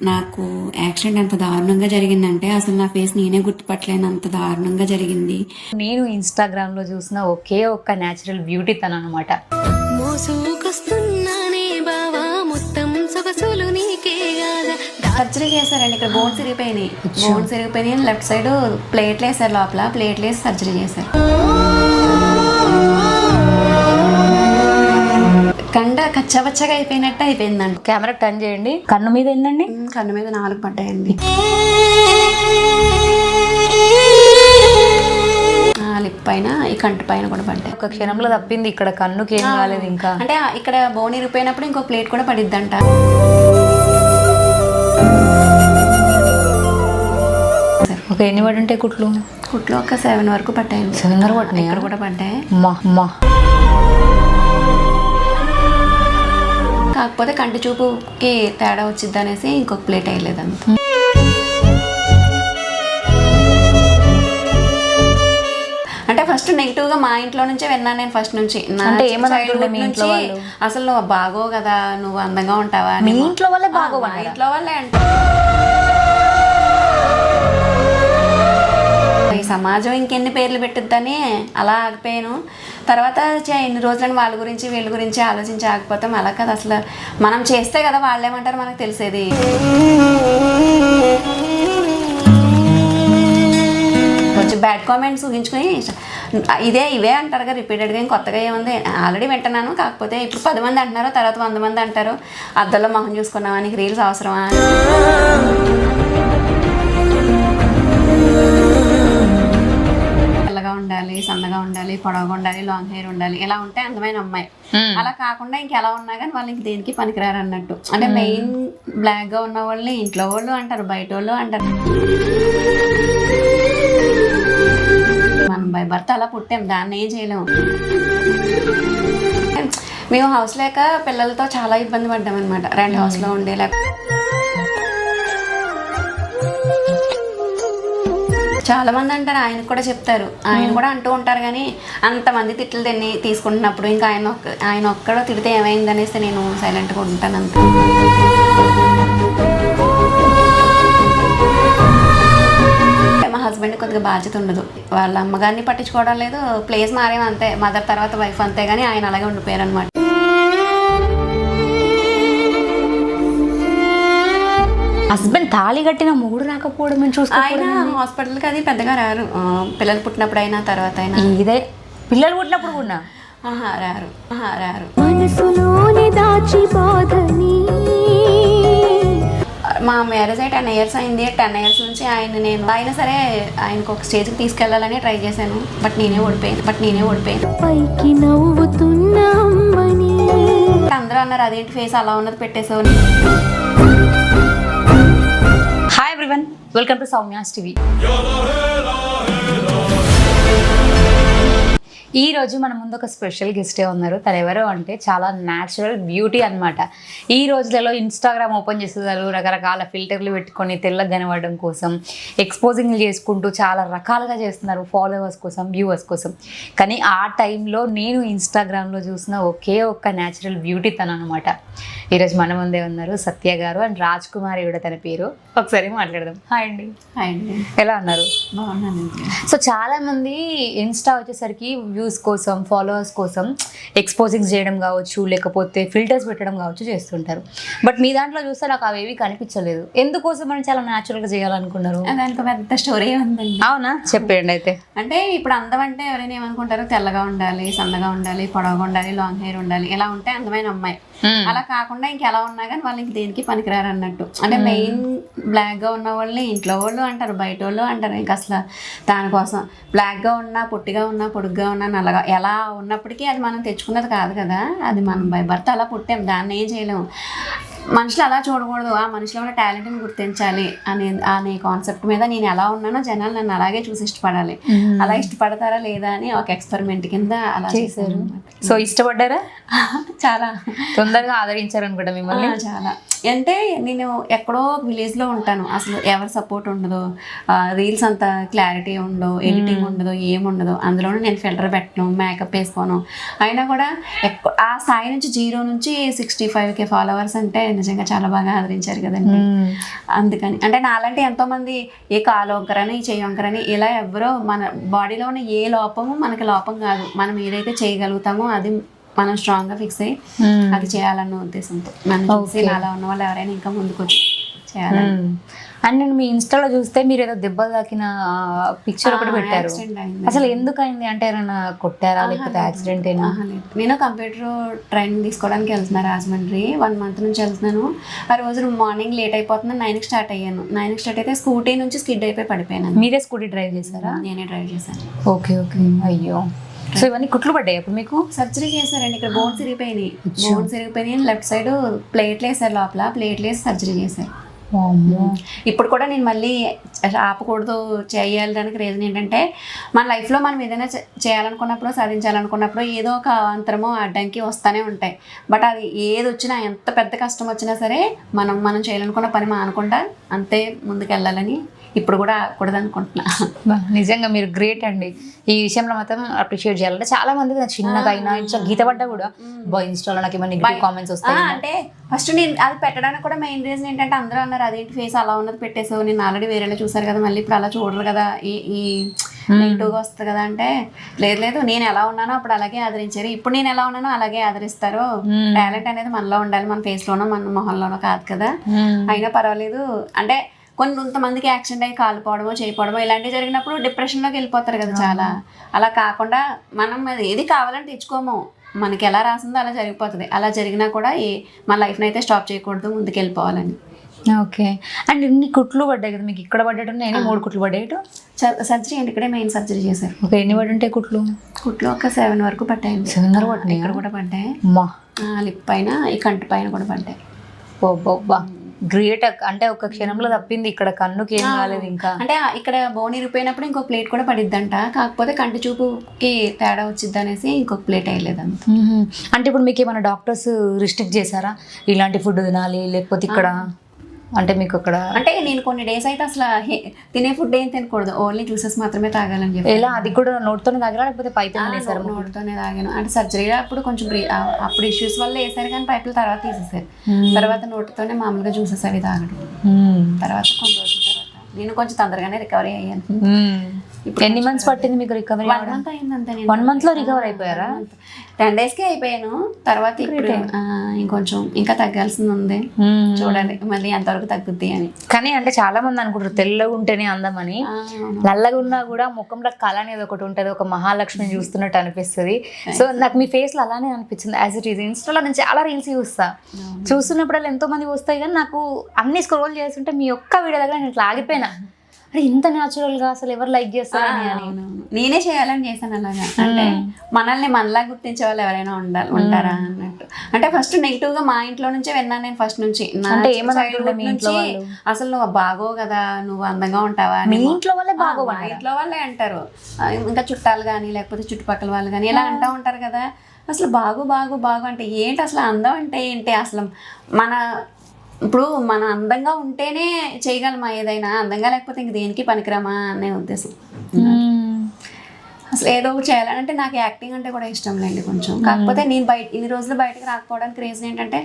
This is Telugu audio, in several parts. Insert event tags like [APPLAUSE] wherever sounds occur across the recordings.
నాకు యాక్సిడెంట్ ఎంత దారుణంగా జరిగిందంటే అసలు నా ఫేస్ నేనే గుర్తుపట్టలేనంత దారుణంగా జరిగింది. నేను ఇన్స్టాగ్రామ్లో చూసిన ఒకే ఒక్క న్యాచురల్ బ్యూటీ తన అనమాట మోసుకొస్తున్నానే బావా మొత్తం సొగసులు నీకే గాదా సర్జరీ చేశారండి ఇక్కడ బోన్స్ ఇరిగిపోయినాయి బోన్స్ ఇరిగిపోయినాయి లెఫ్ట్ సైడ్ ప్లేట్లు వేసారు లోపల ప్లేట్లు వేసి సర్జరీ చేశారు కండ కచ్చబచ్చగా అయిపోయినట్టు అయిపోయిందండి. కెమెరా టర్న్ చేయండి. కన్ను మీద ఏందండి? కన్ను మీద నాలుగు పడ్డాయండి. లిప్ పైన ఈ కంటి పైన కూడా పడ్డాయి. ఒక క్షణంలో తప్పింది ఇక్కడ. కన్నుకి ఏం కాలేదు ఇంకా. అంటే ఇక్కడ బోన్ ఇరిగిపోయినప్పుడు ఇంకో ప్లేట్ కూడా పడిద్దంట. ఒక ఎన్ని పడి ఉంటాయి కుట్లు? కుట్లో ఒక సెవెన్ వరకు పట్టాయండి సెవెన్ వరకు పట్టినాయా? ఇక్కడ కూడా పడ్డాయి. మా మా కాకపోతే కంటి చూపుకి తేడా వచ్చింది అనేసి ఇంకొక ప్లేట్ వేయలేదు అంత అంటే ఫస్ట్ నెగిటివ్గా మా ఇంట్లో నుంచే విన్నాను నేను ఫస్ట్ నుంచి అంటే నుంచి? అసలు నువ్వు బాగోవు కదా నువ్వు అందంగా ఉంటావా ఇంట్లో వాళ్ళే అన్నారా? ఇంట్లో వాళ్ళే అంటే ఈ సమాజం ఇంకెన్ని పేర్లు పెట్టిద్దని అలా ఆగిపోయాను. తర్వాత ఎన్ని రోజులని వాళ్ళ గురించి వీళ్ళ గురించి ఆలోచించి ఆగిపోతాం. అలా కదా అసలు మనం చేస్తే కదా వాళ్ళు ఏమంటారు మనకు తెలిసేది. కొంచెం బ్యాడ్ కామెంట్స్ ఊహించుకొని ఇదే ఇవే అంటారు కదా రిపీటెడ్గా ఇంక కొత్తగా ఏముంది? ఆల్రెడీ వింటున్నాను. కాకపోతే ఇప్పుడు పది మంది అంటున్నారు తర్వాత వంద మంది అంటారు. అద్దంలో మొహం చూసుకున్నామని రీల్స్ అవసరమా? ఉండాలి సన్నగా ఉండాలి పొడవుగా ఉండాలి లాంగ్ హెయిర్ ఉండాలి ఇలా ఉంటే అందమైన అమ్మాయి. అలా కాకుండా ఇంకెలా ఉన్నా కానీ వాళ్ళు ఇంక దేనికి పనికిరారు అన్నట్టు. అంటే మెయిన్ బ్లాక్గా ఉన్న వాళ్ళని ఇంట్లో వాళ్ళు అంటారు బయట వాళ్ళు అంటారు. మనం భర్త అలా పుట్టాం దాన్ని ఏం చేయలేము మేము హౌస్ లేక పిల్లలతో చాలా ఇబ్బంది పడ్డాం అనమాట రెంట్ హౌస్లో చాలా మంది అంటారు ఆయన కూడా చెప్తారు. ఆయన కూడా అంటూ ఉంటారు కానీ అంతమంది తిట్లు తిని తీసుకుంటున్నప్పుడు ఇంకా ఆయన ఒక్క ఆయన ఒక్కడో తిడితే ఏమైంది అనేసి నేను సైలెంట్గా ఉంటాను అంతే. మా హస్బెండ్ కొద్దిగా బాధ్యత ఉండదు. వాళ్ళ అమ్మగారిని పట్టించుకోవడం లేదు. ప్లేస్ మారేం అంతే. మదర్ తర్వాత వైఫ్ అంతే కానీ ఆయన అలాగే ఉండిపోయారు అనమాట హస్బెండ్ తాళి కట్టిన మూడు రాకపోవడం మేము ఆయన హాస్పిటల్కి అది పెద్దగా రారు. పిల్లలు పుట్టినప్పుడు అయినా తర్వాత అయినా ఇదే పిల్లలు పుట్టినప్పుడు కూడా. ఆహా, రారు. ఆహా, రారు. మనసులోని దాచి బాధని. మా మ్యారేజ్ అయ్యి టెన్ ఇయర్స్ అయింది. టెన్ ఇయర్స్ నుంచి ఆయన నేను అయినా సరే ఆయనకు ఒక స్టేజ్కి తీసుకెళ్ళాలని ట్రై చేశాను. బట్ నేనే ఓడిపోయాను. బట్ నేనే ఓడిపోయాను. పైకి నవ్వుతున్న అమ్మని. అందరూ అన్నారు అదేంటి ఫేస్ అలా ఉన్నది పెట్టేసావు everyone welcome to Soumya's TV ఈ రోజు మన ముందు ఒక స్పెషల్ గెస్టే ఉన్నారు. తను ఎవరు అంటే చాలా న్యాచురల్ బ్యూటీ అనమాట ఈ రోజులలో ఇన్స్టాగ్రామ్ ఓపెన్ చేసేదారు రకరకాల ఫిల్టర్లు పెట్టుకొని తెల్ల కనబడడం కోసం ఎక్స్పోజింగ్ చేసుకుంటూ చాలా రకాలుగా చేస్తున్నారు ఫాలోవర్స్ కోసం వ్యూవర్స్ కోసం. కానీ ఆ టైంలో నేను ఇన్స్టాగ్రామ్లో చూసిన ఒకే ఒక్క న్యాచురల్ బ్యూటీ తను అనమాట ఈరోజు మన ముందే ఉన్నారు సత్య గారు అండ్ రాజ్ కుమారి కూడా తన పేరు. ఒకసారి మాట్లాడదాం. హాయ్ అండి. హాయ్ అండి. ఎలా ఉన్నారు? బాగున్నానండి. సో చాలా మంది ఇన్స్టా వచ్చేసరికి వ్యూస్ కోసం ఫాలోవర్స్ కోసం ఎక్స్పోజింగ్ చేయడం కావచ్చు లేకపోతే ఫిల్టర్స్ పెట్టడం కావచ్చు చేస్తుంటారు. బట్ మీ దాంట్లో చూస్తే నాకు అవేవి కనిపించలేదు. ఎందుకోసం మనం చాలా న్యాచురల్గా చేయాలనుకున్నారు? దానికి పెద్ద స్టోరీ ఉందండి. అవునా? చెప్పేయండి అయితే. అంటే ఇప్పుడు అందం అంటే ఎవరైనా ఏమనుకుంటారు తెల్లగా ఉండాలి సన్నగా ఉండాలి పొడవుగా ఉండాలి లాంగ్ హెయిర్ ఉండాలి ఇలా ఉంటే అందమైన అమ్మాయి. అలా కాకుండా ఇంకెలా ఉన్నా కానీ వాళ్ళు ఇంక దేనికి పనికిరారు అన్నట్టు. అంటే మెయిన్ బ్లాక్గా ఉన్న వాళ్ళని ఇంట్లో వాళ్ళు అంటారు బయట వాళ్ళు అంటారు. ఇంకా అసలు దానికోసం బ్లాక్గా ఉన్నా పొట్టిగా ఉన్నా పొడుగ్గా ఉన్నా నల్లగా ఎలా ఉన్నప్పటికీ అది మనం తెచ్చుకున్నది కాదు కదా. అది మనం భర్త అలా పుట్టాం. దాన్ని ఏం చేయలేము. మనుషులు అలా చూడకూడదు. ఆ మనిషిలో ఉన్న టాలెంట్ని గుర్తించాలి అనే అనే కాన్సెప్ట్ మీద నేను ఎలా ఉన్నానో జనాలు నన్ను అలాగే చూసి ఇష్టపడాలి. అలా ఇష్టపడతారా లేదా అని ఒక ఎక్స్పెరిమెంట్ కింద అలా చేశారు. సో ఇష్టపడ్డారా? [LAUGHS] చాలా. తొందరగా ఆదరించారు అనుకుంటా మిమ్మల్ని. చాలా. అంటే నేను ఎక్కడో విలేజ్లో ఉంటాను. అసలు ఎవరి సపోర్ట్ ఉండదు. రీల్స్ అంత క్లారిటీ ఉండదు. ఎడిటింగ్ ఉండదు. ఏముండదు అందులోనూ నేను ఫిల్టర్ పెట్టను మేకప్ వేసుకోను. అయినా కూడా ఆ స్థాయి నుంచి జీరో నుంచి సిక్స్టీ ఫైవ్ కే ఫాలోవర్స్ అంటే నిజంగా చాలా బాగా ఆదరించారు కదండి. అందుకని అంటే నాలాంటి ఎంతో మంది ఏ కాలు వంకరని చెయ్యి వంకరని ఇలా ఎవరో మన బాడీలో ఉన్న ఏ లోపము మనకి లోపం కాదు. మనం ఏదైతే చేయగలుగుతామో అది మనం స్ట్రాంగ్గా ఫిక్స్ అయ్యి. అది చేయాలన్న ఉద్దేశంతో. నన్ను చూసి నాలా ఉన్న వాళ్ళు ఎవరైనా ఇంకా ముందుకు వచ్చి చేయాలని. మ్మ్. అండ్ నేను మీ ఇన్స్టాలో చూస్తే మీరు ఏదో దెబ్బలు తాకిన పిక్చర్ ఒకటి పెట్టారు. అసలు ఎందుకు అయింది అంటే ఏమైనా కొట్టారా? లేకపోతే యాక్సిడెంట్ అయినా. నేను కంప్యూటర్ ట్రైనింగ్ తీసుకోవడానికి వెళ్తున్నా రాజమండ్రి. వన్ మంత్ నుంచి వెళ్తున్నాను. ఆ రోజు మార్నింగ్ లేట్ అయిపోతుంది. నైన్కి స్టార్ట్ అయ్యాను. నైన్కి స్టార్ట్ అయితే స్కూటీ నుంచి స్కిడ్ అయిపోయి పడిపోయాను. మీరే స్కూటీ డ్రైవ్ చేశారా? నేనే డ్రైవ్ చేశాను. Okay okay. అయ్యో. సో ఇవన్నీ కుట్లు పడ్డాయి అప్పుడు మీకు? సర్జరీ చేశారండి. ఇక్కడ బోన్స్ ఇరిగిపోయినాయి. బోన్స్ ఇరిగిపోయినాయి. లెఫ్ట్ సైడ్ ప్లేట్లు వేసారు లోపల. ప్లేట్లు వేసి సర్జరీ చేశారు. ఇప్పుడు కూడా నేను మళ్ళీ ఆపకూడదు చేయాలడానికి రీజన్ ఏంటంటే మన లైఫ్లో మనం ఏదైనా చేయాలనుకున్నప్పుడు సాధించాలనుకున్నప్పుడు ఏదో ఒక అంతరమో అడ్డంకి వస్తూనే ఉంటాయి. బట్ అది ఏది వచ్చినా ఎంత పెద్ద కష్టం వచ్చినా సరే మనం మనం చేయాలనుకున్న పని మానకుండా అంతే ముందుకు వెళ్ళాలని ఇప్పుడు కూడా బా, నిజంగా మీరు గ్రేట్ అండి. ఈ విషయంలో మాత్రం అప్రిషియేట్ చేయాలంటే చాలా మంది చిన్నగా అయినా ఇట్లా గీత పడ్డా కూడా బా ఇన్స్టాలో నాకు ఏమైనా నెగిటివ్ కామెంట్స్ వస్తాయి అంటే ఫస్ట్ నేను అది పెట్టడానికి కూడా మెయిన్ రీజన్ ఏంటంటే అందరూ అన్నారు అదేంటి ఫేస్ అలా ఉన్నది పెట్టేసావు? నేను ఆల్రెడీ వేరేలా చూసారు కదా మళ్ళీ ఇప్పుడు అలా చూడరు కదా ఈ ఈ నెగిటివ్గా వస్తుంది కదా. అంటే లేదు లేదు నేను ఎలా ఉన్నానో అప్పుడు అలాగే ఆదరించారు. ఇప్పుడు నేను ఎలా ఉన్నానో అలాగే ఆదరిస్తారు. టాలెంట్ అనేది మనలో ఉండాలి మన ఫేస్లోనో మన మొహంలోనో కాదు కదా. అయినా పర్వాలేదు. అంటే కొన్ని కొంతమందికి యాక్సిడెంట్ అయ్యి కాలిపోవడమో చేయకపోవడమో ఇలాంటివి జరిగినప్పుడు డిప్రెషన్లోకి వెళ్ళిపోతారు కదా చాలా. అలా కాకుండా మనం ఏది కావాలని తెచ్చుకోము. మనకి ఎలా రాసిందో అలా జరిగిపోతుంది. అలా జరిగినా కూడా ఏ మన లైఫ్ని అయితే స్టాప్ చేయకూడదు ముందుకు వెళ్ళిపోవాలని ఓకే. అండ్ ఇన్ని కుట్లు పడ్డాయి కదా మీకు ఇక్కడ పడ్డట్టు ఎన్ని మూడు కుట్లు పడ్డాయి ఇటు? సర్జరీ ఏంటి ఇక్కడే మెయిన్ సర్జరీ చేశారు. ఓకే ఎన్ని పడి ఉంటాయి కుట్లు? కుట్లు ఒక సెవెన్ వరకు పట్టాయండి Seven వరకు పట్టినాయా? ఇక్కడ కూడా పడ్డాయి. అమ్మా. లిప్ పైన ఈ కంటి పైన కూడా పడ్డాయి. బొబ్బా. గ్రేట్ అంటే ఒక క్షణంలో తప్పింది ఇక్కడ కన్నుకి ఏం కాలేదు ఇంకా. అంటే ఇక్కడ బోన్ ఇరిపోయినప్పుడు ఇంకో ప్లేట్ కూడా పడిద్దంట. కాకపోతే కంటి చూపుకి తేడా వచ్చిద్ది అనేసి ఇంకొక ప్లేట్ వేయలేదంత మ్మ్. అంటే ఇప్పుడు మీకు ఏమైనా డాక్టర్స్ రిస్ట్రిక్ట్ చేశారా? ఇలాంటి ఫుడ్ తినాలి లేకపోతే ఇక్కడ అంటే మీకు అక్కడ అంటే నేను కొన్ని డేస్ అయితే అసలు తినే ఫుడ్ ఏం తినకూడదు. ఓన్లీ జ్యూసెస్ మాత్రమే తాగాలని చెప్పి. ఎలా? అది కూడా నోట్తోనే తాగరా? లేకపోతే పైతో వేసారు నోటితోనే తాగాను. అంటే సర్జరీ అప్పుడు కొంచెం అప్పుడు ఇష్యూస్ వల్ల వేసారు కానీ పైపులు తర్వాత తీసేసారు. తర్వాత నోటితోనే మామూలుగా జ్యూసెస్ అవి తాగడం. తర్వాత కొన్ని రోజుల తర్వాత. నేను కొంచెం తొందరగానే రికవరీ అయ్యాను. ఎన్ని మంత్స్ పట్టింది మీకు రికవరీ వన్ మంత్ వన్ మంత్లో రికవర్ అయిపోయారా? టెన్ డేస్కి అయిపోయాను. తర్వాత ఇప్పుడు ఇంకొంచెం ఇంకా తగ్గాల్సింది ఉంది. చూడాలి. మళ్ళీ ఎంతవరకు తగ్గుద్ది అని. కానీ అంటే చాలా మంది అనుకుంటారు తెల్లగా ఉంటేనే అందమని. నల్లగా ఉన్నా కూడా ముఖంలో కళ అనేది ఒకటి ఉంటుంది ఒక మహాలక్ష్మిని చూస్తున్నట్టు అనిపిస్తుంది. సో నాకు మీ ఫేస్లో అలానే అనిపించింది. యాజ్ ఇట్ ఈస్ ఇన్స్టాలో నేను చాలా రీల్స్ చూస్తా. చూస్తున్నప్పుడల్లా ఎంతో మంది వస్తాయి కానీ నాకు అన్ని స్క్రోల్ చేస్తుంటే మీ ఒక్క వీడియో దగ్గర నేను ఇట్లా ఆగిపోయినా. అరే ఇంత న్యాచురల్గా అసలు ఎవరు లైక్ అని. అవునవును. నేనే చేయాలని చేశాను అలాగా. అంటే మనల్ని మనలా గుర్తించే వాళ్ళు ఎవరైనా ఉండాలి ఉంటారా అన్నట్టు. అంటే ఫస్ట్ నెగిటివ్గా మా ఇంట్లో నుంచే విన్నాను నేను ఫస్ట్ నుంచి? అసలు నువ్వు బాగో కదా నువ్వు అందంగా ఉంటావా మీ ఇంట్లో వాళ్ళే మా ఇంట్లో వాళ్ళే అంటారు. ఇంకా చుట్టాలు కానీ లేకపోతే చుట్టుపక్కల వాళ్ళు కానీ ఇలా అంటూ ఉంటారు కదా. అసలు బాగు బాగు బాగు అంటే ఏంటి? అసలు అందం అంటే ఏంటి? అసలు మన ఇప్పుడు మన అందంగా ఉంటేనే చేయగలమా ఏదైనా? అందంగా లేకపోతే ఇంక దేనికి పనికిరామా అనే ఉద్దేశం. అసలు ఏదో ఒకటి చేయాలని అంటే నాకు యాక్టింగ్ అంటే కూడా ఇష్టం లేండి కొంచెం. కాకపోతే నేను బయట ఇన్ని రోజులు బయటకు రాకపోవడానికి రీజన్ ఏంటంటే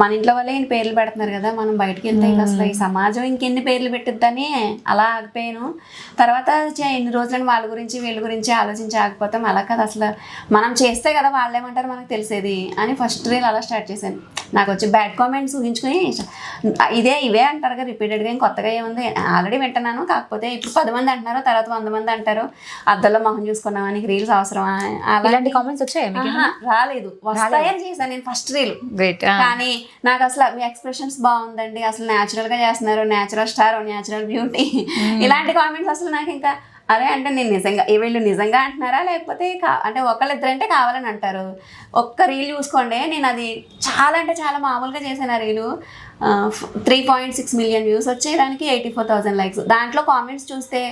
మన ఇంట్లో వాళ్ళే పేర్లు పెడుతున్నారు కదా మనం బయటకు వెళ్తే ఇంకా అసలు ఈ సమాజం ఇంకెన్ని పేర్లు పెట్టిద్దని అలా ఆగిపోయాను. తర్వాత ఇన్ని రోజులని వాళ్ళ గురించి వీళ్ళ గురించి ఆలోచించి ఆగిపోతాం. అలా కదా అసలు మనం చేస్తే కదా వాళ్ళు ఏమంటారు మనకు తెలిసేది అని ఫస్ట్ రీల్ అలా స్టార్ట్ చేశాను. నాకు వచ్చి బ్యాడ్ కామెంట్స్ ఊహించుకుని ఇదే ఇవే అంటారు కదా రిపీటెడ్గా ఇంక కొత్తగా ఏముంది? ఆల్రెడీ వింటున్నాను. కాకపోతే ఇప్పుడు పది మంది అంటున్నారు తర్వాత వంద మంది అంటారు. అద్దంలో మొహం చూసుకున్నావా? నీకు రీల్స్ అవసరమా? అలా ఇలాంటి కామెంట్స్ వచ్చాయా రాలేదు. వస్తాయని చేశాను నేను ఫస్ట్ రీల్ గ్రేట్ కానీ నాకు అసలు మీ ఎక్స్ప్రెషన్స్ బాగుందండి. అసలు న్యాచురల్గా చేస్తున్నారు. న్యాచురల్ స్టార్ న్యాచురల్ బ్యూటీ ఇలాంటి కామెంట్స్ అసలు నాకు ఇంకా అదే అంటే నేను నిజంగా వీళ్ళు నిజంగా అంటున్నారా? లేకపోతే అంటే ఒకళ్ళిద్దరంటే కావాలని అంటారు. ఒక్క రీల్ చూసుకోండి. నేను అది చాలా అంటే చాలా మామూలుగా చేశాను ఆ reel three point six million views వచ్చాయి. దానికి ఎయిటీ ఫోర్ థౌసండ్ లైక్స్ దాంట్లో కామెంట్స్ చూస్తే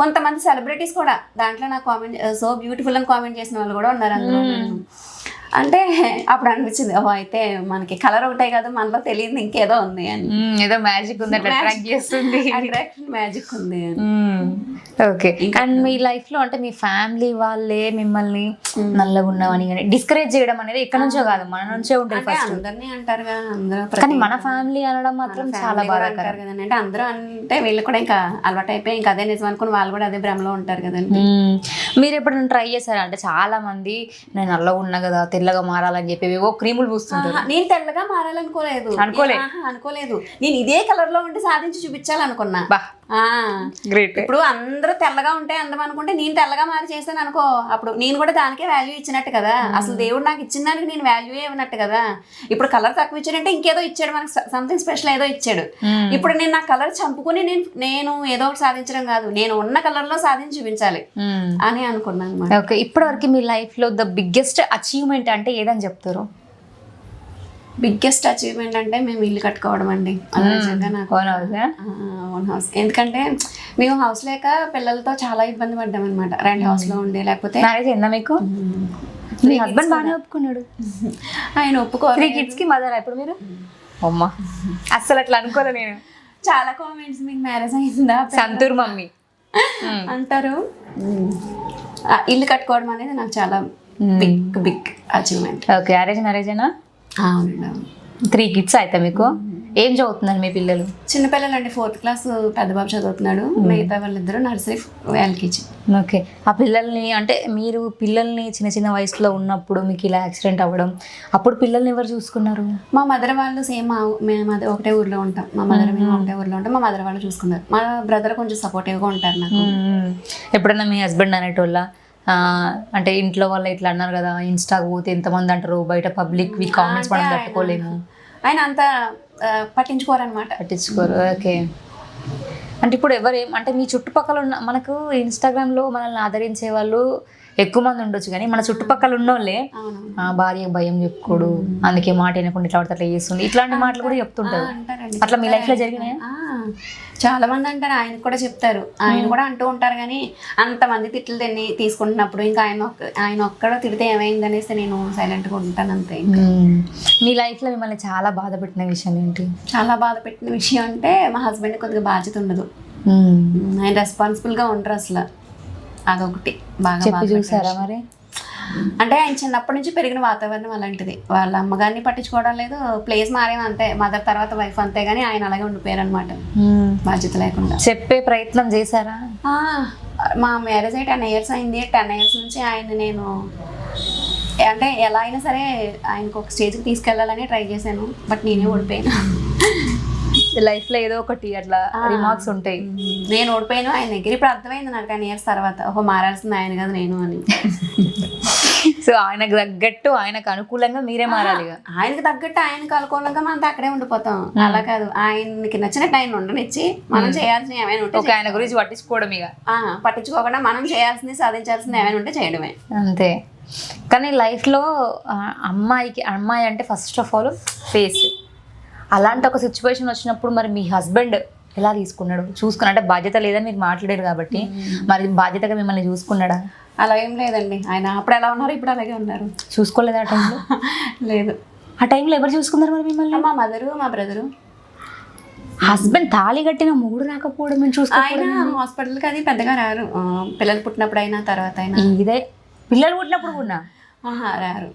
కొంతమంది సెలబ్రిటీస్ కూడా దాంట్లో నాకు కామెంట్ సో బ్యూటిఫుల్ అని కామెంట్ చేసిన వాళ్ళు కూడా ఉన్నారు అందులో. అంటే అప్పుడు అనిపించింది ఓ అయితే మనకి కలర్ ఒకటే కాదు మనలో తెలియదు ఇంకేదో ఉంది అని. ఏదో మ్యాజిక్ ఉంది అట్రాక్ట్ చేస్తుంది. అట్రాక్షన్ మ్యాజిక్ ఉంది ఓకే అండ్ మీ లైఫ్లో అంటే మీ ఫ్యామిలీ వాళ్ళే మిమ్మల్ని నల్లగా ఉన్నామని డిస్కరేజ్ చేయడం అనేది ఎక్కడి నుంచో కాదు మన నుంచే ఉంటుంది ఫస్ట్ అందరినీ అంటారుగా అందరూ కానీ మన ఫ్యామిలీ అనడం మాత్రం చాలా బాధాకరం. అంటారు కదండి. అంటే అందరూ అంటే వీళ్ళు కూడా ఇంకా అలవాటు అయిపోయి ఇంకా అదే నిజం అనుకుని వాళ్ళు కూడా అదే భ్రమలో ఉంటారు కదండి. మీరు ఎప్పుడైనా ట్రై చేశారా అంటే చాలా మంది నేను నల్లగా ఉన్నా కదా తెల్లగా మారాలని చెప్పి ఏవో క్రీములు పూస్తుంటారు నేను తెల్లగా మారాలనుకోలేదు అనుకోలే. ఆహా, అనుకోలేదు నేను ఇదే కలర్లో ఉండి సాధించి చూపించాలనుకున్నా. గ్రేట్ ఇప్పుడు అందరూ తెల్లగా ఉంటే అందం అనుకుంటే నేను తెల్లగా మారి చేస్తాను అనుకో. అప్పుడు నేను కూడా దానికే వాల్యూ ఇచ్చినట్టు కదా. అసలు దేవుడు నాకు ఇచ్చిన దానికి నేను వాల్యూ ఇవ్వనట్టు కదా. ఇప్పుడు కలర్ తక్కువ ఇచ్చాడంటే ఇంకేదో ఇచ్చాడు మనకు సంథింగ్ స్పెషల్ ఏదో ఇచ్చాడు. ఇప్పుడు నేను నా కలర్ చంపుకుని నేను నేను ఏదో ఒకటి సాధించడం కాదు. నేను ఉన్న కలర్లో సాధించి చూపించాలి. అని అనుకున్నాను అనమాట ఓకే ఇప్పటివరకు మీ లైఫ్లో ద బిగ్గెస్ట్ అచీవ్మెంట్ అంటే ఏదని చెప్తారు? బిగ్గెస్ట్ అచీవ్మెంట్ అంటే మేము ఇల్లు కట్టుకోవడం అండి. నిజంగా నాకు ఓన్ హౌస్ ఓన్ హౌస్ ఎందుకంటే మేము హౌస్ లేక పిల్లలతో చాలా ఇబ్బంది పడ్డాం అనమాట రెంట్ హౌస్లో ఉండి లేకపోతే మ్యారేజ్ అయిందా మీకు? మీ హస్బెండ్ బాగానే ఒప్పుకున్నాడు. [LAUGHS] ఆయన ఒప్పుకో త్రీ కిడ్స్కి మదర్ ఇప్పుడు మీరు? అమ్మా. అస్సలు అట్లా అనుకోలే నేను. చాలా కామెంట్స్ మీకు మ్యారేజ్ అయిందా సంతూర్ మమ్మీ. [LAUGHS] అంటారు. ఇల్లు కట్టుకోవడం అనేది నాకు చాలా big big achievement okay arrange marriage అయినా అవునండి అవును. త్రీ కిడ్స్ అయితే మీకు? ఏం చదువుతున్నారు మీ పిల్లలు? చిన్నపిల్లలు అంటే ఫోర్త్ క్లాస్ పెద్ద బాబు చదువుతున్నాడు మిగతా వాళ్ళిద్దరు నర్సరీ ఎల్కేజీ ఓకే ఆ పిల్లల్ని అంటే మీరు పిల్లల్ని చిన్న చిన్న వయసులో ఉన్నప్పుడు మీకు ఇలా యాక్సిడెంట్ అవ్వడం అప్పుడు పిల్లల్ని ఎవరు చూసుకున్నారు? మా మదర్ వాళ్ళు సేమ్ మేము అదే ఒకటే ఊర్లో ఉంటాం. మా మదర్ మేము ఒకటే ఊర్లో ఉంటాం. మా మదర్ వాళ్ళు చూసుకున్నారు మా బ్రదర్ కొంచెం సపోర్టివ్గా ఉంటారు నాకు. మ్మ్. ఎప్పుడైనా మీ హస్బెండ్ అనేటోళ్ళ? అంటే ఇంట్లో వాళ్ళు ఇట్లా అన్నారు కదా ఇన్స్టాకి పోతే ఎంతమంది అంటారు బయట పబ్లిక్ వి కామెంట్స్ మనం తట్టుకోలేము. ఆయన అంత పట్టించుకోరనమాట పట్టించుకోరు ఓకే. అంటే ఇప్పుడు ఎవరు ఏం అంటే మీ చుట్టుపక్కల ఉన్న మనకు ఇన్స్టాగ్రామ్లో మనల్ని ఆదరించే వాళ్ళు ఎక్కువ మంది ఉండొచ్చు కానీ మన చుట్టుపక్కల ఉన్నోళ్ళే భార్య భయం చెప్పుకోడు అందుకే మాట వినకుండా ఇట్లా పడితే అట్లా చేస్తుంది ఇట్లాంటి మాటలు కూడా చెప్తుంటారు. అట్లా మీ లైఫ్లో జరిగినాయా? ఆ, చాలా మంది అంటారు ఆయన కూడా చెప్తారు. ఆయన కూడా అంటూ ఉంటారు కానీ అంతమంది తిట్లు తిని తీసుకుంటున్నప్పుడు ఇంకా ఆయన ఆయన ఒక్కడ తిడితే ఏమైంది అనేసి నేను సైలెంట్గా ఉంటాను అంతే. మీ లైఫ్లో మిమ్మల్ని చాలా బాధ పెట్టిన విషయం ఏంటి? చాలా బాధ పెట్టిన విషయం అంటే మా హస్బెండ్ కొద్దిగా బాధ్యత ఉండదు. ఆయన రెస్పాన్సిబుల్గా ఉండరు అసలు. అదొకటి. చెప్పి చూసారా. మరి? అంటే ఆయన చిన్నప్పటి నుంచి పెరిగిన వాతావరణం అలాంటిది. వాళ్ళ అమ్మగారిని పట్టించుకోవడం లేదు. ప్లేస్ మారేం అంతే. మదర్ తర్వాత వైఫ్ అంతే కానీ ఆయన అలాగే ఉండిపోయారు అనమాట. బాధ్యత లేకుండా. చెప్పే ప్రయత్నం చేశారా? మా మ్యారేజ్ అయ్యి టెన్ ఇయర్స్ అయింది. టెన్ ఇయర్స్ నుంచి ఆయన నేను అంటే ఎలా అయినా సరే ఆయనకు ఒక స్టేజ్కి తీసుకెళ్ళాలని ట్రై చేశాను. బట్ నేనే ఓడిపోయాను. లైఫ్లో ఏదో ఒకటి అట్లా రిమార్క్స్ ఉంటాయి. నేను ఓడిపోయాను ఆయన దగ్గర. ఇప్పుడు అర్థమైంది నాకు టెన్ ఇయర్స్ తర్వాత. ఓహో మారాల్సింది ఆయన కదా నేను అని. [LAUGHS] సో ఆయనకు తగ్గట్టు ఆయనకు అనుకూలంగా మీరే మారాలి. ఆయనకి తగ్గట్టు ఆయనకు అనుకూలంగా మనం అక్కడే ఉండిపోతాం. అలా కాదు. ఆయనకి నచ్చినట్టు ఆయన ఉండనిచ్చి మనం చేయాల్సిన ఏమైనా ఉంటే ఆయన గురించి పట్టించుకోవడం ఇక. ఆ, పట్టించుకోకుండా మనం చేయాల్సింది సాధించాల్సింది ఏమైనా ఉంటే చేయడమే. అంతే. కానీ లైఫ్లో అమ్మాయికి అమ్మాయి అంటే ఫస్ట్ ఆఫ్ ఆల్ ఫేస్ అలాంటి ఒక సిచ్యువేషన్ వచ్చినప్పుడు మరి మీ హస్బెండ్ ఎలా తీసుకున్నాడు? చూసుకున్నా అంటే బాధ్యత లేదని మీరు మాట్లాడారు కాబట్టి. మరి బాధ్యతగా మిమ్మల్ని చూసుకున్నాడా? అలా ఏం లేదండి. ఆయన అప్పుడు ఎలా ఉన్నారు ఇప్పుడు అలాగే ఉన్నారు. చూసుకోలేదు ఆ టైంలో [LAUGHS] లేదు. ఆ టైంలో ఎవరు చూసుకున్నారు మరి మిమ్మల్ని? మా మదరు మా బ్రదరు హస్బెండ్ తాళి కట్టిన మూడు రాకపోవడం మేము చూసుకో ఆయన హాస్పిటల్కి అది పెద్దగా రారు. పిల్లలు పుట్టినప్పుడు అయినా తర్వాత అయినా. ఇదే. పిల్లలు పుట్టినప్పుడు కూడా? ఆహా, రారు.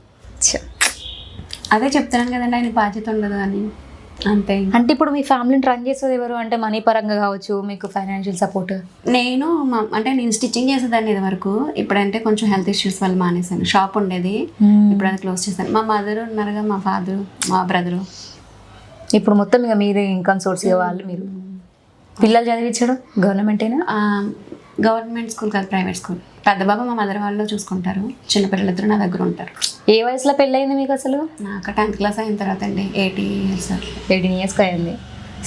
అదే చెప్తున్నాను కదండి ఆయనకి బాధ్యత ఉండదు అని. అంతే. అంటే ఇప్పుడు మీ ఫ్యామిలీని రన్ చేసేది ఎవరు? అంటే మనీ పరంగా కావచ్చు మీకు ఫైనాన్షియల్ సపోర్ట్ నేను మా- అంటే నేను స్టిచ్చింగ్ చేసేదాన్ని ఇది వరకు ఇప్పుడంటే కొంచెం హెల్త్ ఇష్యూస్ వల్ల మానేశాను. షాప్ ఉండేది. ఇప్పుడు అది క్లోజ్ చేశాను. మా మదర్ ఉన్నారుగా మా ఫాదర్ మా బ్రదరు ఇప్పుడు మొత్తం ఇక మీరే ఇన్కమ్ సోర్స్ వాళ్ళు మీరు. పిల్లలు చదివించడం? గవర్నమెంట్ అయినా గవర్నమెంట్ స్కూల్ కాదు ప్రైవేట్ స్కూల్. పెద్ద బాబు మా మదర్ వాళ్ళు చూసుకుంటారు. చిన్న పిల్లలిద్దరు నా దగ్గర ఉంటారు. ఏ వయసులో పెళ్ళయింది మీకు అసలు? నాకు టెన్త్ క్లాస్ అయిన తర్వాత అండి. ఎయిటీ ఇయర్స్ ఎయిటీన్ ఇయర్స్కి అయింది.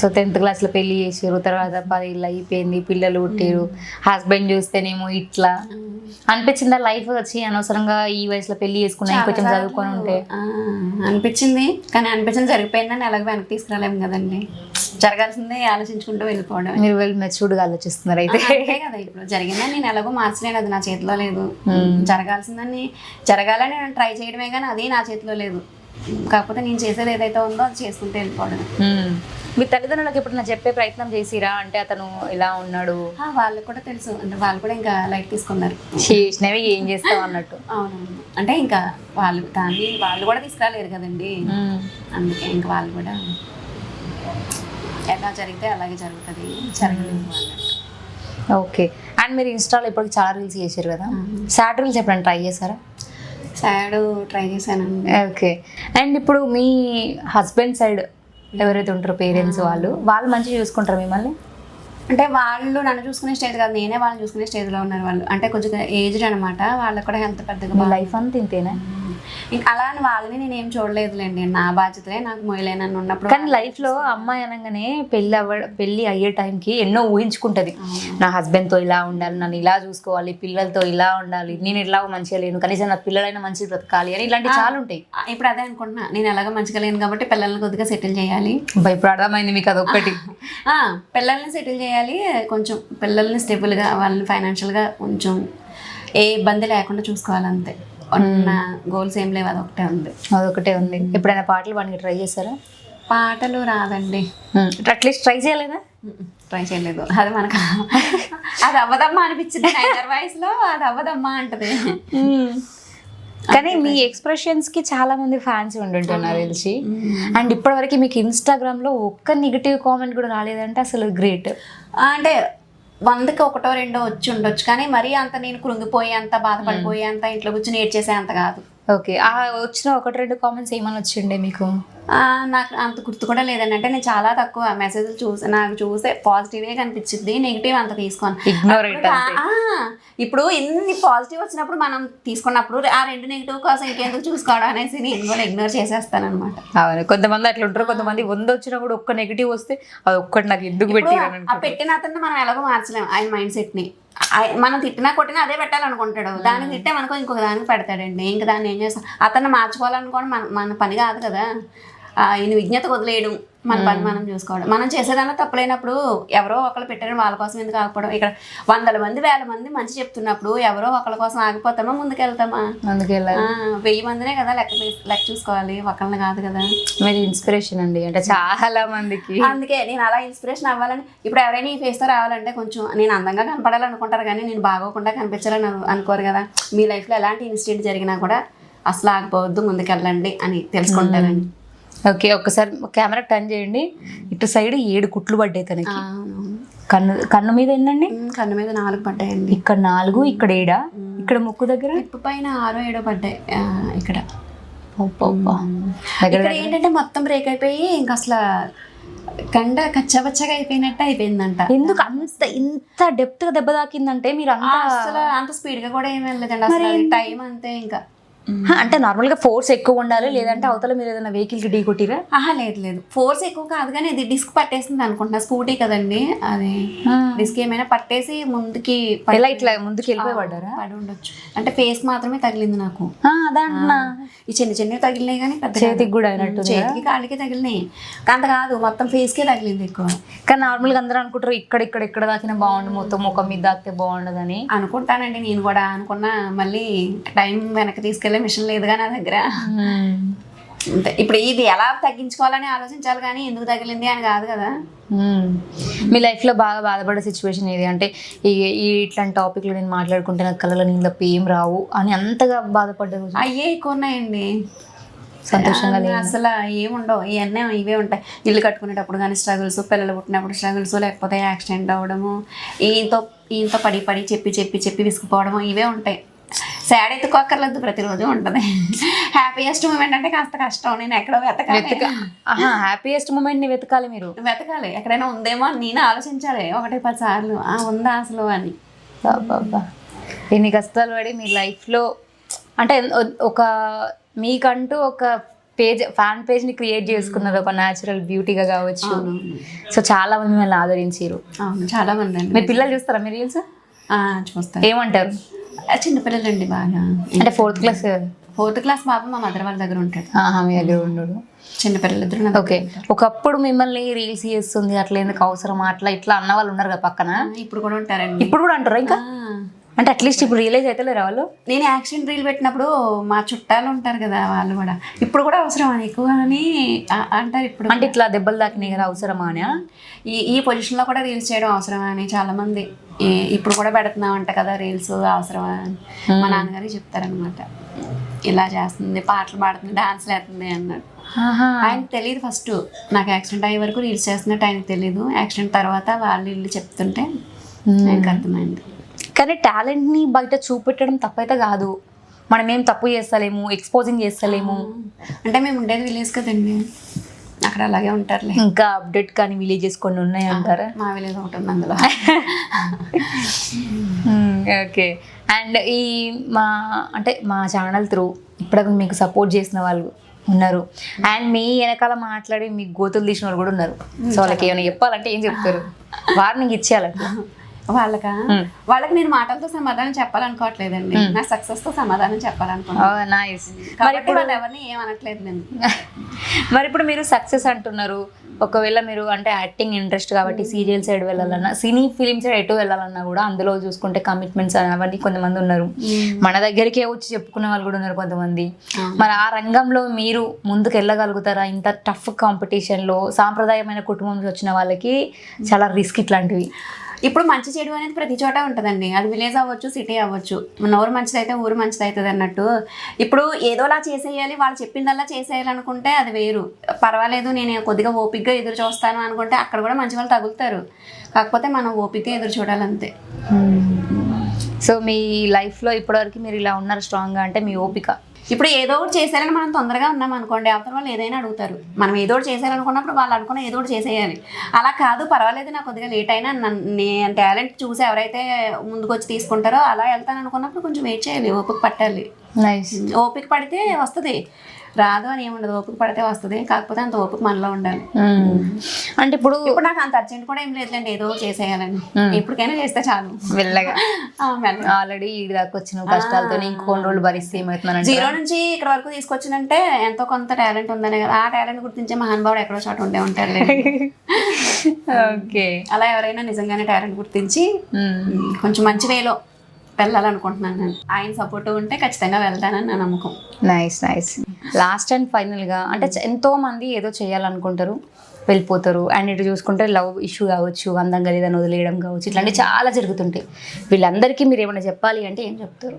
సో టెన్త్ క్లాస్లో పెళ్ళి చేసారు తర్వాత పది ఇల్లు అయిపోయింది. పిల్లలు పుట్టారు హస్బెండ్ చూస్తేనేమో ఇట్లా. అనిపించిందా లైఫ్ వచ్చి అనవసరంగా ఈ వయసులో పెళ్ళి చేసుకున్నా ఇంకొంచెం చాలా చదువుకొని ఉంటే? అనిపించింది. కానీ అనిపించింది జరిగిపోయిందని ఎలాగ వెనక్కి తీసుకురాలేము కదండి. జరగాల్సిందే ఆలోచించుకుంటూ వెళ్ళిపోవడం మీరు వెళ్ళి మెచ్యూర్డ్గా ఆలోచిస్తున్నారు అయితే. అంతే కదా. ఇప్పుడు జరిగిందని నేను ఎలాగో మార్చలేను అది నా చేతిలో లేదు. జరగాల్సిందని జరగాలని నేను ట్రై చేయడమే కానీ అది నా చేతిలో లేదు. కాకపోతే నేను చేసేది ఏదైతే ఉందో అది చేసుకుంటూ వెళ్ళిపోవడం. మీ తల్లిదండ్రులకు ఎప్పుడైనా చెప్పే ప్రయత్నం చేసిరా? అంటే అతను ఇలా ఉన్నాడు. వాళ్ళకి కూడా తెలుసు. అంటే వాళ్ళు కూడా ఇంకా లైట్ తీసుకున్నారు. చేసినవి ఏం చేస్తావు అన్నట్టు. అవునవును. అంటే ఇంకా వాళ్ళు దాన్ని వాళ్ళు కూడా తీసుకురాలేరు కదండి. అందుకే ఇంకా వాళ్ళు కూడా ఎలా జరిగితే అలాగే జరుగుతుంది జరగలేదు ఓకే. అండ్ మీరు ఇన్స్టాలో ఇప్పటికి చాలా రీల్స్ చేశారు కదా? సాడ్ రీల్స్ ఎప్పుడైనా ట్రై చేశారా? సాడ్ ట్రై చేశానండి ఓకే. అండ్ ఇప్పుడు మీ హస్బెండ్ సైడ్ ఎవరైతే ఉంటారో పేరెంట్స్ వాళ్ళు వాళ్ళు మంచిగా చూసుకుంటారు మిమ్మల్ని? అంటే వాళ్ళు నన్ను చూసుకునే స్టేజ్ కాదు నేనే వాళ్ళని చూసుకునే స్టేజ్లో ఉన్నారు వాళ్ళు. అంటే కొంచెం ఏజ్డ్ అనమాట వాళ్ళకి కూడా హెల్త్ పెద్దగా లైఫ్ అంతా ఇంతేనా? ఇంకా అలా అని వాళ్ళని నేను ఏం చూడలేదులేండి. నా బాధ్యతలే నాకు మొయలేనని ఉన్నప్పుడు కానీ లైఫ్లో అమ్మాయి అనగానే పెళ్ళి అవ్వ పెళ్ళి అయ్యే టైంకి ఎన్నో ఊహించుకుంటది. నా హస్బెండ్తో ఇలా ఉండాలి నన్ను ఇలా చూసుకోవాలి పిల్లలతో ఇలా ఉండాలి నేను ఇలా మంచిగా లేను కనీసం నా పిల్లలైనా మంచిగా బ్రతకాలి అని ఇలాంటివి చాలా ఉంటాయి. ఇప్పుడు అదే అనుకుంటున్నా. నేను ఎలాగో మంచిగా లేను కాబట్టి పిల్లల్ని కొద్దిగా సెటిల్ చేయాలి. ఇప్పుడు అర్థమైంది మీకు అదొక్కటి. ఆ, పిల్లల్ని సెటిల్ చేయాలి. కొంచెం పిల్లల్ని స్టేబుల్గా వాళ్ళని ఫైనాన్షియల్గా కొంచెం ఏ ఇబ్బంది లేకుండా చూసుకోవాలి అంతే. ఉన్న గోల్స్ ఏం లేవు అదొకటే ఉంది. అదొకటే ఉంది. ఎప్పుడైనా పాటలు పాడికి ట్రై చేశారా? పాటలు రాదండి. అట్లీస్ట్ ట్రై చేయలేదా? ట్రై చేయలేదు. అది మనకు [LAUGHS] అది అవ్వదమ్మా అనిపించింది నైనర్ వయసులో అది అవ్వదమ్మా అంటది. [LAUGHS] కానీ మీ ఎక్స్ప్రెషన్స్కి చాలా మంది ఫ్యాన్స్ ఉండుంటున్నారు తెలిసి? అండ్ ఇప్పటివరకు మీకు ఇన్స్టాగ్రామ్లో ఒక్క నెగిటివ్ కామెంట్ కూడా రాలేదంటే అసలు గ్రేట్. అంటే వందకి ఒకటో రెండో వచ్చి ఉండొచ్చు. కానీ మరీ అంత నేను కృంగిపోయి అంత బాధపడిపోయి అంత ఇంట్లో కూర్చొని ఏడ్చేసే అంత కాదు. ఓకే. ఆ వచ్చిన ఒకటి రెండు కామెంట్స్ ఏమని వచ్చిండే మీకు? నాకు అంత గుర్తు కూడా లేదండి అంటే నేను చాలా తక్కువ మెసేజ్లు చూసి నాకు చూసే పాజిటివే కనిపించింది నెగిటివ్ అంత తీసుకోను. ఇప్పుడు ఇన్ని పాజిటివ్ వచ్చినప్పుడు మనం తీసుకున్నప్పుడు ఆ రెండు నెగిటివ్ కోసం ఇంకెందుకు చూసుకోవడం అనేసి నేను కూడా ఇగ్నోర్ చేసేస్తాను అనమాట అవును కొంతమంది అట్లా ఉంటారు. కొంతమంది వంద వచ్చినా కూడా ఒక్క నెగిటివ్ వస్తే అది ఒక్కటి నాకు ఎందుకు పెట్టిరని ఆ పెట్టిన అతన్ని మనం ఎలాగో మార్చలేం ఆయన మైండ్ సెట్ని మనం తిట్టినా కొట్టినా అదే పెట్టాలనుకుంటాడు. దాన్ని తిట్టే మనకు ఇంకొక దానికి పెడతాడండి. ఇంకా దాన్ని ఏం చేస్తాం? అతన్ని మార్చుకోవాలనుకోవడం మన మన పని కాదు కదా. ఈయన విజ్ఞత వదిలేయడం మన పని మనం చూసుకోవడం. మనం చేసేదానిలో తప్పులేనప్పుడు ఎవరో ఒకళ్ళు పెట్టారని వాళ్ళ కోసం ఎందుకు ఆగిపోవడం ఇక్కడ వందల మంది వేల మంది మంచి చెప్తున్నప్పుడు ఎవరో ఒకళ్ళ కోసం ఆగిపోతామా ముందుకెళ్తామా? వెయ్యి మందినే కదా లెక్క లెక్క చూసుకోవాలి. ఒకళ్ళని కాదు కదా. మీరు ఇన్స్పిరేషన్ అండి. అంటే చాలా మందికి. అందుకే నేను అలా ఇన్స్పిరేషన్ అవ్వాలని ఇప్పుడు ఎవరైనా ఈ ఫేస్తో రావాలంటే కొంచెం నేను అందంగా కనపడాలనుకుంటారు కానీ నేను బాగోకుండా కనిపించాలని అను- అనుకోరు కదా. మీ లైఫ్లో ఎలాంటి ఇన్సిడెంట్ జరిగినా కూడా అసలు ఆగిపోవద్దు ముందుకెళ్ళండి అని తెలుసుకుంటారండి ఓకే ఒక్కసారి కెమెరా టర్న్ చేయండి. ఇటు సైడ్ ఏడు కుట్లు పడ్డాయి తనకి. కన్ను కన్ను మీద ఎన్నండి కన్ను మీద నాలుగు పడ్డాయండి. ఇక్కడ నాలుగు ఇక్కడ ఏడా? ఇక్కడ ముక్కు దగ్గర? ఇప్పు పైన ఆరో ఏడో పడ్డాయి. ఇక్కడ. ఇక్కడ ఏంటంటే మొత్తం బ్రేక్ అయిపోయి ఇంకా అసలు కండ కచ్చబచ్చగా అయిపోయినట్టు అయిపోయిందంట. ఎందుకు అంత ఇంత డెప్త్గా దెబ్బ తాకిందంటే మీరు అంత అసలు అంత స్పీడ్గా కూడా ఏమి వెళ్ళలేదండి. అసలు టైం అంతే ఇంకా. అంటే నార్మల్గా ఫోర్స్ ఎక్కువ ఉండాలి లేదంటే అవతల మీరు ఏదైనా వెహికల్కి ఢీ కొట్టిరా ఆహా లేదు లేదు. ఫోర్స్ ఎక్కువ కాదు కానీ ఇది డిస్క్ పట్టేసింది అనుకుంటున్నా. స్కూటీ కదండి. అది డిస్క్ ఏమైనా పట్టేసి ముందుకి ఎలా ఇట్లా ముందుకు వెళ్ళిపోయి పడ్డారా? పడి ఉండొచ్చు. అంటే ఫేస్ మాత్రమే తగిలింది నాకు. ఆ, అదే అంటున్నా. ఈ చిన్న చిన్నవి తగిలినాయి కానీ పెద్ద చేతికి కూడా అయినట్టు చేతికి కాళ్ళకి తగిలినాయి. అంత కాదు మొత్తం face కే తగిలింది ఎక్కువ. కానీ నార్మల్గా అందరూ అనుకుంటారు ఇక్కడ ఇక్కడ ఇక్కడ దాకినా బాగుండు మొత్తం ముఖం మీద దాకితే బాగుండదని. అనుకుంటానండి నేను కూడా అనుకున్నా మళ్ళీ టైం వెనక్కి తీసుకెళ్ళే మిషన్ లేదుగా నా దగ్గర? అంతే. ఇప్పుడు ఇది ఎలా తగ్గించుకోవాలని ఆలోచించాలి కానీ ఎందుకు తగిలింది అని కాదు కదా. మీ లైఫ్లో బాగా బాధపడే సిచ్యువేషన్ ఏది? అంటే ఈ ఈ ఇట్లాంటి టాపిక్లు నేను మాట్లాడుకుంటే నాకు కళ్ళలో నీళ్ళ ఏం రావు అని అంతగా బాధపడ్డ అయ్యే ఎక్కువ ఉన్నాయండి సంతోషంగా అసలు ఏముండవు. ఇవన్నీ ఇవే ఉంటాయి. ఇల్లు కట్టుకునేటప్పుడు కానీ స్ట్రగుల్స్ పిల్లలు పుట్టినప్పుడు స్ట్రగుల్స్ లేకపోతే యాక్సిడెంట్ అవ్వడము ఈయనతో ఈయనతో పడి పడి చెప్పి చెప్పి చెప్పి విసుకుపోవడము ఇవే ఉంటాయి. సాడ్ ఎత్తుకోక్కర్లేదు ప్రతిరోజు ఉంటుంది. హ్యాపీయెస్ట్ మూమెంట్ అంటే కాస్త కష్టం. నేను ఎక్కడో వెతకాలి. హ్యాపీయెస్ట్ మూమెంట్ని వెతకాలి మీరు. వెతకాలి. ఎక్కడైనా ఉందేమో అని నేను ఆలోచించాలి. ఒకటి పది సార్లు. ఆ ఉందా అసలు అని. ఎన్ని కష్టాలు పడి మీ లైఫ్లో అంటే ఒక మీకంటూ ఒక పేజ్ ఫ్యాన్ పేజ్ని క్రియేట్ చేసుకున్నారు. ఒక న్యాచురల్ బ్యూటీగా కావచ్చు. సో చాలా మంది మిమ్మల్ని ఆదరించారు. చాలా మంది మీరు పిల్లలు చూస్తారా మీరు రీల్స్ చూస్తారు ఏమంటారు? చిన్నపిల్లలండి బాగా. అంటే ఫోర్త్ క్లాస్ ఫోర్త్ క్లాస్ బాబు మా మదర్ వాళ్ళ దగ్గర ఉంటాడు. మీ దగ్గర ఉండడు. చిన్నపిల్లలు ఇద్దరు నా దగ్గర ఓకే ఒకప్పుడు మిమ్మల్ని రీల్స్ చేస్తుంది అట్లా ఎందుకు అవసరమా అట్లా ఇట్లా అన్న వాళ్ళు ఉన్నారు కదా పక్కన. ఇప్పుడు కూడా ఉంటారండి. ఇప్పుడు కూడా అంటారా ఇంకా. అంటే అట్లీస్ట్ ఇప్పుడు రియలైజ్ అయితే లేరా వాళ్ళు? నేను యాక్షన్ రీల్ పెట్టినప్పుడు మా చుట్టాలు ఉంటారు కదా వాళ్ళు కూడా. ఇప్పుడు కూడా అవసరం ఎక్కువ అని అంటారు ఇప్పుడు అంటే ఇట్లా దెబ్బలు తాకినాయి కదా అవసరమా అని? ఈ ఈ పొజిషన్లో కూడా రీల్స్ చేయడం అవసరమా అని చాలా మంది ఈ- ఇప్పుడు కూడా పెడుతున్నాం అంట కదా రీల్స్ అవసరమా అని. మా నాన్నగారు చెప్తారనమాట ఇలా చేస్తుంది పాటలు పాడుతుంది డాన్స్లు వేస్తుంది అన్నాడు. ఆహా. ఆయనకు తెలియదు ఫస్ట్. నాకు యాక్సిడెంట్ అయ్యే వరకు రీల్స్ చేస్తున్నట్టు ఆయనకు తెలియదు యాక్సిడెంట్ తర్వాత వాళ్ళు ఇల్లు చెప్తుంటే ఆయనకు అర్థమైంది. కానీ టాలెంట్ని బయట చూపెట్టడం తప్పైతే కాదు. మనం ఏం తప్పు చేస్తలేము ఎక్స్పోజింగ్ చేస్తలేము. అంటే మేము ఉండేది విలేజ్ కదండి. అక్కడ అలాగే ఉంటారులే. ఇంకా అప్డేట్ కానీ విలేజెస్ కొన్ని ఉన్నాయి అంటారా? మా విలేజ్ ఉంది అందులో. ఓకే. అండ్ ఈ మా అంటే మా ఛానల్ త్రూ ఇప్పటికి మీకు సపోర్ట్ చేసిన వాళ్ళు ఉన్నారు. అండ్ మీ వెనకాల మాట్లాడి మీకు గోతులు తీసిన వాళ్ళు కూడా ఉన్నారు. సో వాళ్ళకి ఏమైనా చెప్పాలంటే ఏం చెప్తారు? [LAUGHS] వారిని ఇచ్చేయాలంటే. వాళ్ళకా? వాళ్ళకి నేను మాటలతో సమాధానం చెప్పాలనుకోవట్లేదండి. నా సక్సెస్తో సమాధానం వాళ్ళు ఎవరిని ఏమనట్లేదు నేను. [LAUGHS] మరి ఇప్పుడు మీరు సక్సెస్ అంటున్నారు. ఒకవేళ మీరు అంటే యాక్టింగ్ ఇంట్రెస్ట్ కాబట్టి సీరియల్ సైడ్ వెళ్ళాలన్నా సినీ ఫిలిం సైడ్ ఎటు వెళ్ళాలన్నా కూడా అందులో చూసుకుంటే కమిట్మెంట్స్ అవన్నీ కొంతమంది ఉన్నారు. మన దగ్గరికే వచ్చి చెప్పుకునే వాళ్ళు కూడా ఉన్నారు కొంతమంది. మరి ఆ రంగంలో మీరు ముందుకు వెళ్ళగలుగుతారా? ఇంత టఫ్ కాంపిటీషన్లో సాంప్రదాయమైన కుటుంబం నుంచి వచ్చిన వాళ్ళకి చాలా రిస్క్ ఇట్లాంటివి. ఇప్పుడు మంచి చెడు అనేది ప్రతి చోట ఉంటుందండి. అది విలేజ్ అవ్వచ్చు సిటీ అవ్వచ్చు. నోరు మంచిదైతే ఊరు మంచిదవుతుంది అన్నట్టు. ఇప్పుడు ఏదోలా చేసేయాలి వాళ్ళు చెప్పిందల్లా చేసేయాలనుకుంటే అది వేరు. పర్వాలేదు నేను కొద్దిగా ఓపిక్గా ఎదురు చూస్తాను అనుకుంటే అక్కడ కూడా మంచి వాళ్ళు తగులుతారు. కాకపోతే మనం ఓపిక్గా ఎదురు చూడాలంతే. సో మీ లైఫ్లో ఇప్పటివరకు మీరు ఇలా ఉన్నారు స్ట్రాంగ్గా అంటే మీ ఓపిక. ఇప్పుడు ఏదో ఒకటి చేశారని మనం తొందరగా ఉన్నాం అనుకోండి అవతల వాళ్ళు ఏదైనా అడుగుతారు. మనం ఏదో ఒకటి చేశారనుకున్నప్పుడు వాళ్ళు అనుకున్న ఏదో ఒకటి చేసేయాలి. అలా కాదు పర్వాలేదు నాకు కొద్దిగా లేట్ అయినా నేను టాలెంట్ చూసి ఎవరైతే ముందుకు వచ్చి తీసుకుంటారో అలా వెళ్తాను అనుకున్నప్పుడు కొంచెం వెయిట్ చేయాలి ఓపిక పట్టాలి. ఓపిక పడితే వస్తుంది. రాదు అని ఏముండదు ఓపిక పడితే వస్తుంది. కాకపోతే అంత ఓపిక మనలో ఉండాలి. అంటే ఇప్పుడు ఇప్పుడు నాకు అంత అర్జెంట్ కూడా ఏం లేదులేండి ఏదో చేసేయాలని ఎప్పటికైనా చేస్తే చాలు. వెళ్ళగా. ఆల్రెడీ ఈ దాకా వచ్చిన కష్టాలతో ఇంకొన్ని రోజులు భరిస్తే ఏమవుతుందంటే జీరో నుంచి ఇక్కడ వరకు తీసుకొచ్చినంటే ఎంతో కొంత టాలెంట్ ఉందనే కదా. ఆ టాలెంట్ గుర్తించే మహానుభావుడు ఎక్కడో చోట ఉండే ఉంటారు [LAUGHS] ఓకే. అలా ఎవరైనా నిజంగానే టాలెంట్ గుర్తించి కొంచెం మంచి వేలో వెళ్ళాలనుకుంటున్నాను నేను. ఆయన సపోర్ట్ ఉంటే ఖచ్చితంగా వెళ్తానని నా నమ్మకం. నైస్ నైస్ లాస్ట్ అండ్ ఫైనల్గా అంటే ఎంతో మంది ఏదో చేయాలనుకుంటారు వెళ్ళిపోతారు. అండ్ ఇటు చూసుకుంటే లవ్ ఇష్యూ కావచ్చు అందంగా లేదని వదిలేయడం కావచ్చు ఇట్లాంటివి చాలా జరుగుతుంటాయి. వీళ్ళందరికీ మీరు ఏమైనా చెప్పాలి అంటే ఏం చెప్తారు?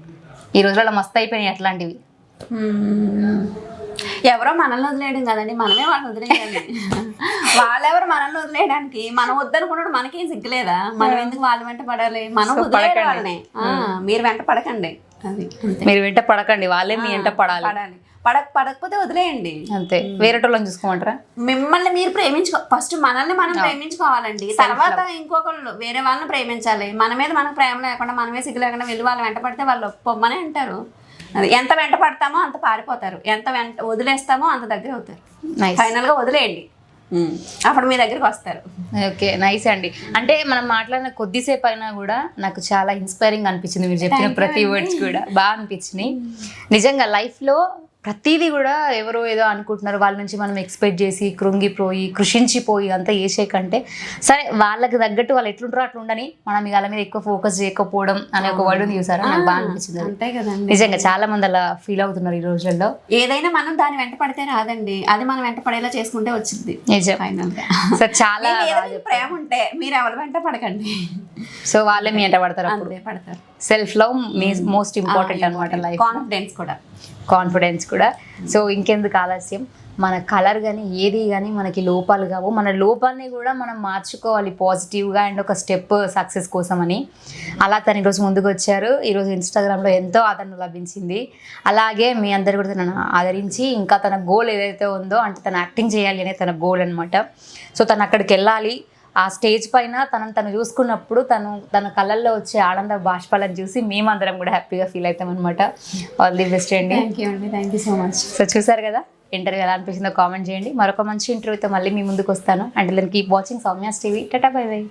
ఈ రోజులలో మస్తు అయిపోయినాయి అట్లాంటివి. ఎవరో మనల్ని వదిలేయడం కదండి మనమే వాళ్ళని వదిలేయాలి. వాళ్ళెవరు మనల్ని వదిలేయడానికి? మనం వద్దనుకున్నాడు మనకేం సిగ్గులేదా? మనం ఎందుకు వాళ్ళ వెంట పడాలి? మనం వదిలేయాలి వాళ్ళని. మీరు వెంట పడకండి. మీరు వెంట పడకండి వాళ్ళే మీ వెంట పడాలి. పడాలి. పడక పడకపోతే వదిలేయండి. అంతే. వేరే వాళ్ళని చూసుకోమంటారా? మిమ్మల్ని మీరు ప్రేమించుకో ఫస్ట్ మనల్ని మనం ప్రేమించుకోవాలండి. తర్వాత ఇంకొకళ్ళు వేరే వాళ్ళని ప్రేమించాలి. మన మీద మనకు ప్రేమ లేకుండా మనమే సిగ్గు లేకుండా వెళ్ళి వాళ్ళు వెంట పడితే వాళ్ళు పొమ్మనే అంటారు. ఎంత వెంట పడతామో అంత పారిపోతారు. ఎంత వెంట వదిలేస్తామో అంత దగ్గర అవుతారు. నైస్ ఫైనల్గా వదిలేయండి అప్పుడు మీ దగ్గరికి వస్తారు. ఓకే నైస్ అండి. అంటే మనం మాట్లాడిన కొద్దిసేపు అయినా కూడా నాకు చాలా ఇన్స్పైరింగ్ అనిపించింది మీరు చెప్పిన ప్రతి వర్డ్స్ కూడా. బాగా అనిపించినాయి. నిజంగా లైఫ్లో ప్రతిదీ కూడా ఎవరో ఏదో అనుకుంటున్నారు. వాళ్ళ నుంచి మనం ఎక్స్పెక్ట్ చేసి కృంగిపోయి కృషించిపోయి అంతా చేసే కంటే సరే వాళ్ళకి తగ్గట్టు వాళ్ళు ఎట్లుంటారో అట్లా ఉండని మనం ఇక వాళ్ళ మీద ఎక్కువ ఫోకస్ చేయకపోవడం అనే ఒక వర్డ్ చూసారా? నాకు బాగా అనిపించింది. అంతే కదండి. నిజంగా చాలా మంది అలా ఫీల్ అవుతున్నారు ఈ రోజుల్లో. ఏదైనా మనం దాని వెంట పడితే రాదండి. అది మనం వెంట పడేలా చేసుకుంటే వచ్చింది. నిజం. ఫైనల్గా సో చాలా ప్రేమ ఉంటే మీరు ఎవరి వెంట పడకండి. సో వాళ్ళే మీ ఎంట పడతారు పడతారు. సెల్ఫ్ లవ్ మీ మోస్ట్ ఇంపార్టెంట్ అనమాట లైఫ్ కాన్ఫిడెన్స్ కూడా. కాన్ఫిడెన్స్ కూడా. సో ఇంకెందుకు ఆలస్యం? మన కలర్ కానీ ఏది కానీ మనకి లోపాలు కావు. మన లోపాలని కూడా మనం మార్చుకోవాలి పాజిటివ్గా అండ్ ఒక స్టెప్ సక్సెస్ కోసం అని అలా తను ఈరోజు ముందుకు వచ్చారు ఈరోజు ఇన్స్టాగ్రామ్లో ఎంతో ఆదరణ లభించింది. అలాగే మీ అందరు కూడా తనను ఆదరించి ఇంకా తన గోల్ ఏదైతే ఉందో అంటే తను యాక్టింగ్ చేయాలి అనే తన గోల్ అనమాట సో తను అక్కడికి వెళ్ళాలి. ఆ స్టేజ్ పైన తనను తను చూసుకున్నప్పుడు తను తన కళ్ళల్లో వచ్చే ఆనంద బాష్పాలను చూసి మేమందరం కూడా హ్యాపీగా ఫీల్ అవుతాం అనమాట ఆల్ ది బెస్ట్ అండి. థ్యాంక్ యూ అండి. Thank you so much so చూసారు కదా? ఇంటర్వ్యూ ఎలా అనిపించిందో కామెంట్ చేయండి. మరొక మంచి ఇంటర్వ్యూతో మళ్ళీ మీ ముందుకు వస్తాను. అండ్ దాన్ని keep watching Soumya's TV tata bye bye